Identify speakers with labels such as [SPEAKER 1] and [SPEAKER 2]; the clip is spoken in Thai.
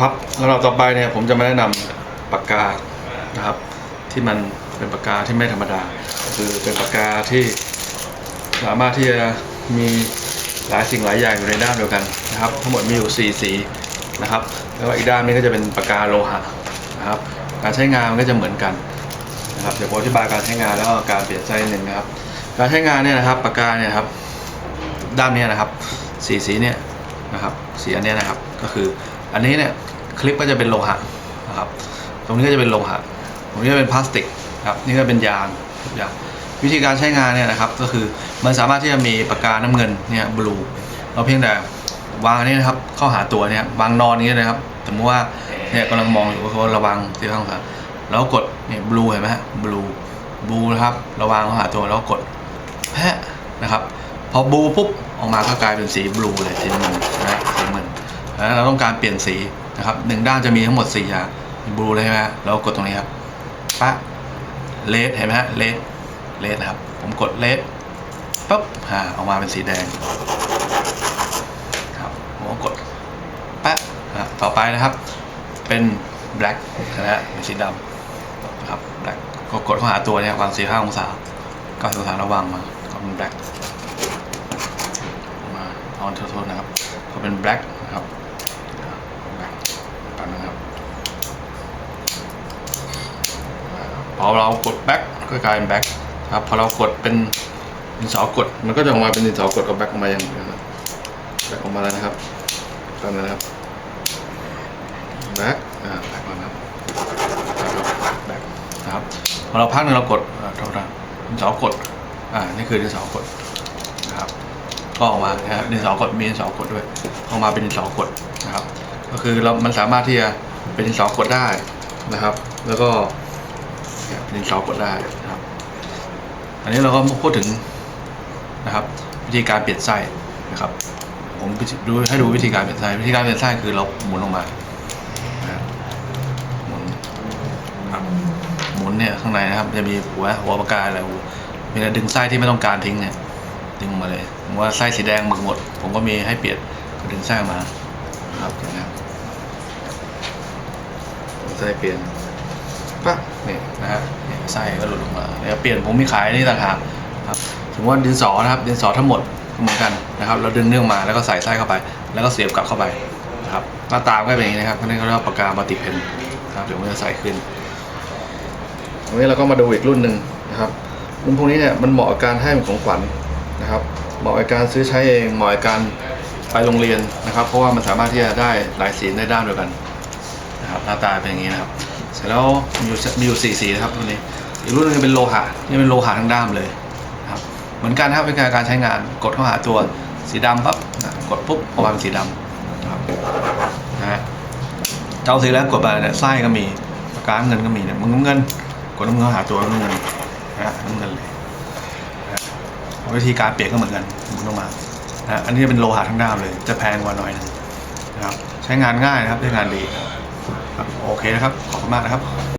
[SPEAKER 1] ครับแล้วเราต่อไปเนี่ยผมจะมาแนะนำปากกานะครับ ที่มันเป็นปากกาที่ไม่ธรรมดา คือเป็นปากกาที่สามารถที่จะมีหลายสิ่งหลายอย่างอยู่ในด้านเดียวกันนะครับ ทั้งหมดมีอยู่ 4 สีนะครับ แล้วก็อีกด้านนี้ก็จะเป็นปากกาโลหะนะครับ การใช้งานมันก็จะเหมือนกันนะครับเดี๋ยวผมอธิบายการใช้งานแล้วก็การเปลี่ยนไส้นิดนึงนะครับ การใช้งานเนี่ยนะครับปากกาเนี่ยนะครับด้านนี้นะครับสีสีเนี่ยนะครับสีอันนี้นะครับก็คืออันนี้เนี่ย คลิปก็จะเป็นโลหะนะครับตรงนี้ก็จะเป็นโลหะตรงนี้ก็เป็นพลาสติกครับนี่ก็เป็นยางทุกอย่างวิธีการใช้งานเนี่ยนะครับก็คือมันสามารถที่จะมีปากกาน้ำเงินเนี่ยบลูเราเพียงแต่วางอันนี้นะครับเข้าหาตัวเนี่ยวางนอนอย่างนี้เลยครับสมมติว่าเนี่ยกำลังมองอยู่ก็ระวังที่ข้างขาแล้วกดเนี่ยบลูเห็นไหมฮะบลูบลูนะครับระวังเข้าหาตัวแล้วกดแพะนะครับพอบลูปุ๊บออกมาก็กลายเป็นสีบลูเลยสีเงินนะสีเงินแล้วเราต้องการเปลี่ยนสี นะครับหนึ่งด้านจะมีทั้งหมดสี่อย่างบลูเลยใช่ไหมฮะเรากดตรงนี้ครับปะเลสเห็นไหมฮะเลสเลสนะครับ ผมกดเลสปุ๊บอ่าออกมาเป็นสีแดงครับผมกดปะอะต่อไปนะครับ เป็นแบล็กนะฮะเป็นสีดำนะครับแบล็กก็กดเข้าหาตัวเนี่ยวางสี่ห้าองศาก้าสิบองศาระวังมาก็เป็นแบล็กมาออนโทษนะครับก็เป็น black นะครับ black ตามนะครับ พอเรากด back ก็กลายเป็น back ครับพอเรากดเป็นดินสอกดมันก็จะออกมาเป็นดินสอกดกับ back ออกมาอย่างนี้นะครับ back ออกมาแล้วนะครับตามนะครับ back อ่า back มานะครับ back นะครับพอเราพักหนึ่งเรากดอ่าโทษนะดินสอกดอ่านี่คือดินสอกดนะครับก็ออกมานะครับดินสอกดมีดินสอกดด้วยออกมาเป็นดินสอกดนะครับ ก็คือเรามันสามารถที่จะเป็นดินสอกดได้นะครับ แล้วก็ ดินสอกดได้นะครับ อันนี้เราก็พูดถึงนะครับ วิธีการเปลี่ยนไส้นะครับ ผมดูให้ดูวิธีการเปลี่ยนไส้วิธีการเปลี่ยนไส้คือเราหมุนลงมานะครับหมุนครับหมุนเนี่ยข้างในนะครับ จะมีหัวหัวปากกาอะไรมีแต่ดึงไส้ที่ไม่ต้องการทิ้งเนี่ยดึงมาเลยผมว่าไส้สีแดงหมึกหมด ผมก็มีให้เปลี่ยนก็ดึงไส้มาครับนะครับไส้เปลี่ยน ปั๊บนี่ยนะฮะเนี่ยไส้ก็หลุดออกมาเนี่ยเปลี่ยนผมมีขายนี่ต่างหากครับสมมติว่าดินสอนะครับ ดินสอทั้งหมดเหมือนกันนะครับ เราดึงเนื่อมาแล้วก็ใส่ไส้เข้าไป แล้วก็เสียบกลับเข้าไปนะครับหน้าตาก็เป็นอย่างนี้นะครับอันนี้เขาเรียกว่าปากกามัลติเพนนะครับเดี๋ยวมันจะใส่ขึ้นตรงนี้เราก็มาดูอีกรุ่นหนึ่งนะครับรุ่นพวกนี้เนี่ยมันเหมาะกับการให้เป็นของขวัญนะครับเหมาะกับการซื้อใช้เองเหมาะกับการไปโรงเรียนนะครับ เพราะว่ามันสามารถที่จะได้หลายสีในด้านเดียวกันนะครับหน้าตาเป็นอย่างนี้นะครับ เสร็จแล้วมีอยู่มีอยู่สี่สีนะครับรุ่นนี้ อีกรุ่นนึงเป็นโลหะนี่เป็นโลหะทั้งด้ามเลยครับเหมือนกันนะครับเป็นการใช้งานกดเข้าหาตัวสีดำปั๊บกดปุ๊บออกมาเป็นสีดำนะครับนะฮะเจ้าสีแล้วกดไปเนี่ยไส้ก็มีปากกาเงินก็มีเนี่ยมึงน้ำเงินกดน้ำเงินหาตัวน้ำเงินนะฮะน้ำเงินเลยวิธีการเปลี่ยนก็เหมือนกันมุนออกมานะอันนี้เป็นโลหะทั้งด้ามเลย จะแพงกว่าหน่อยนึงนะครับ ใช้งานง่ายนะครับใช้งานดีครับ โอเคนะครับ ขอบคุณมากนะครับ